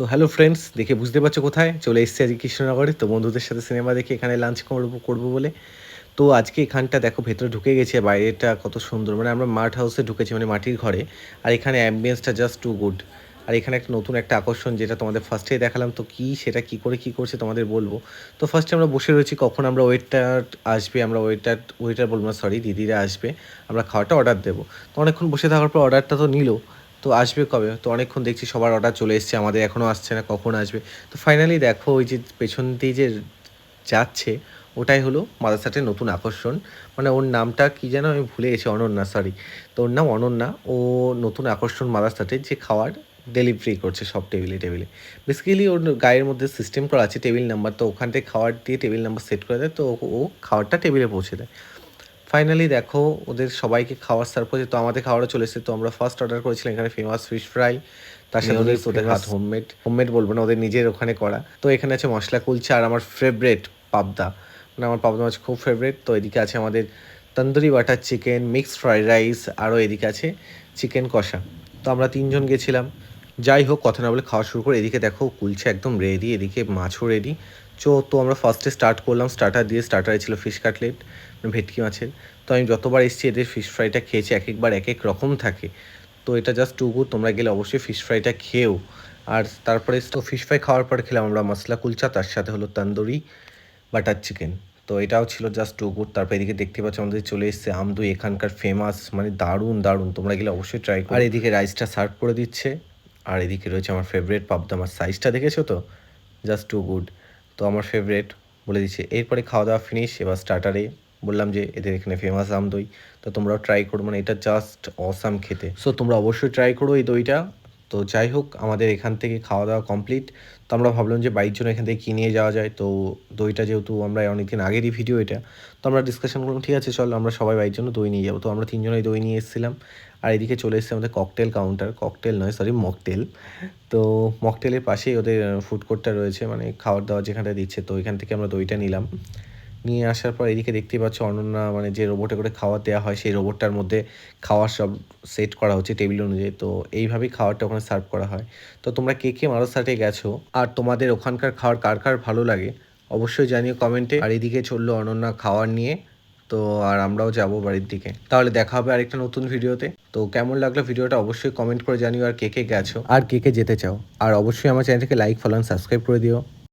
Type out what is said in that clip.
So hello friends দেখে বুঝতে পারছ কোথায়? চলে এসেছি আজকে কৃষ্ণনগরে। তো বন্ধুদের সাথে সিনেমা দেখে এখানে লাঞ্চ করব করব বলে। তো আজকে এখানটা দেখো, ভেতরে ঢুকে গেছে বাইরেটা কত সুন্দর। মানে আমরা মাঠ হাউসে ঢুকেছি মানে মাটির ঘরে। আর এখানে অ্যাম্বিয়েন্সটা জাস্ট টু গুড আর এখানে একটা নতুন একটা আকর্ষণ যেটা তোমাদের ফার্স্টেই দেখালাম। তো কি, সেটা কি করে, কি করছে তোমাদের বলব। তো ফার্স্টে আমরা বসে রয়েছি, কখন আমরা ওয়েটার আসবে, আমরা ওয়েটার ওয়েটার বলব না সরি দিদিরা আসবে। আমরা খাওয়াটা অর্ডার দেবো। তো অনেকক্ষণ বসে থাকার পর অর্ডারটা তো নিল। তো আসবে কবে? তো অনেকক্ষণ দেখছি সবার অর্ডার চলে এসছে, আমাদের এখনও আসছে না, কখন আসবে? তো ফাইনালি দেখো, ওই যে পেছন দিয়ে যে যাচ্ছে, ওটাই হলো মাদারসাটের নতুন আকর্ষণ। মানে ওর নামটা কি যেন আমি ভুলে গেছি, অনন্যা সরি তো ওর নাম অনন্যা, ও নতুন আকর্ষণ মাদারসাটের যে খাওয়ার ডেলিভারি করছে সব টেবিলে টেবিলে বেসিক্যালি ওর গায়ের মধ্যে সিস্টেম করা আছে টেবিল নাম্বার তো ওখান থেকে খাবার দিয়ে টেবিল নাম্বার সেট করে দেয়, তো ও- খাবারটা টেবিলে পৌঁছে দেয়। ফাইনালি দেখো ওদের সবাইকে খাওয়ার সার্ভ করছে তো আমাদের খাওয়ারও চলে এসেছে। তো আমরা ফার্স্ট অর্ডার করেছিলাম এখানে ফেমাস ফিশ ফ্রাই তার সাথে ওদের ওদের হাত হোমমেড হোমমেড বলব না ওদের নিজের ওখানে করা। তো এখানে আছে মশলা কুলচা আর আমার ফেভারেট পাবদা। মানে আমার পাবদা মাছ খুব ফেভারেট তো এদিকে আছে আমাদের tandoori butter chicken mixed fried rice আরও এদিকে আছে চিকেন কষা। তো আমরা তিনজন গেছিলাম। যাই হোক কথা না বলে খাওয়া শুরু করে এদিকে দেখো কুলচা একদম রেডি এদিকে মাছও রেডি চো তো আমরা ফার্স্টে স্টার্ট করলাম। স্টার্টার দিয়ে স্টার্টারে ছিল ফিশ কাটলেট ভেটকি মাছের। তো আমি যতবার এসেছি এদের ফিশ ফ্রাইটা খেয়েছি, এক একবার এক এক রকম থাকে। তো এটা জাস্ট টু গুড তোমরা গেলে অবশ্যই ফিশ ফ্রাইটা খেয়েও। আর তারপরে তো ফিশ ফ্রাই খাওয়ার পর খেলাম আমরা মশলা কুলচা, তার সাথে হলো তন্দুরি বাটার চিকেন তো এটাও ছিল জাস্ট টু গুড তারপর এদিকে দেখতে পাচ্ছ আমাদের চলে এসেছে আমদুই, এখানকার ফেমাস মানে দারুণ দারুণ। তোমরা গেলে অবশ্যই ট্রাই করো। আর এদিকে রাইসটা সার্ভ করে দিচ্ছে। আর এদিকে রয়েছে আমার ফেভারিট পাবদা আমার সাইজটা দেখেছ তো? জাস্ট টু গুড তো আমার ফেভারেট বলে দিচ্ছে। এরপরে খাওয়া দাওয়া ফিনিশ এবার স্টার্টারে বললাম যে এদের এখানে ফেমাস আম দই। তো তোমরাও ট্রাই করো মানে এটা জাস্ট অসাম খেতে। সো তোমরা অবশ্যই ট্রাই করো এই দইটা। তো যাই হোক, আমাদের এখান থেকে খাওয়া দাওয়া কমপ্লিট তো আমরা ভাবলাম যে বাইক জন্য এখান থেকে কিনে যাওয়া যায়? তো দইটা যেহেতু আমরা অনেকদিন আগেরই ভিডিও এটা, তো আমরা ডিসকাশন করলাম, ঠিক আছে, চল আমরা সবাই বাইক জন্য দই নিয়ে যাব। তো আমরা তিনজনেই দই নিয়ে এসেছিলাম। আর এদিকে চলে এসেছে আমাদের ককটেল কাউন্টার ককটেল নয় সরি মকটেল তো মকটেলের পাশেই ওদের ফুড কোর্টটা রয়েছে মানে খাওয়ার দাওয়ার যেখানটা দিচ্ছে, তো ওইখান থেকে আমরা দইটা নিলাম। নিয়ে আসার পর এদিকে দেখতেই পাচ্ছ অনন্যা মানে যে রোবটে করে খাওয়ার দেওয়া হয়, সেই রোবটটার মধ্যে খাওয়ার সব সেট করা হচ্ছে টেবিল অনুযায়ী। তো এইভাবেই খাওয়ারটা ওখানে সার্ভ করা হয়। তো তোমরা কে কে মারসাটে গেছো? আর তোমাদের ওখানকার খাওয়ার কার কার ভালো লাগে? অবশ্যই জানিও কমেন্টে আর এদিকে চলল অনন্যা খাওয়ার নিয়ে। তো আর আমরাও যাব বাড়ির দিকে। তাহলে দেখা হবে আরেকটা নতুন ভিডিওতে। তো কেমন লাগল ভিডিওটা অবশ্যই কমেন্ট করে জানিও আর কে কে গেছো? আর কে কে যেতে চাও? আর অবশ্যই আমার চ্যানেলটাকে লাইক ফলো সাবস্ক্রাইব করে দিও।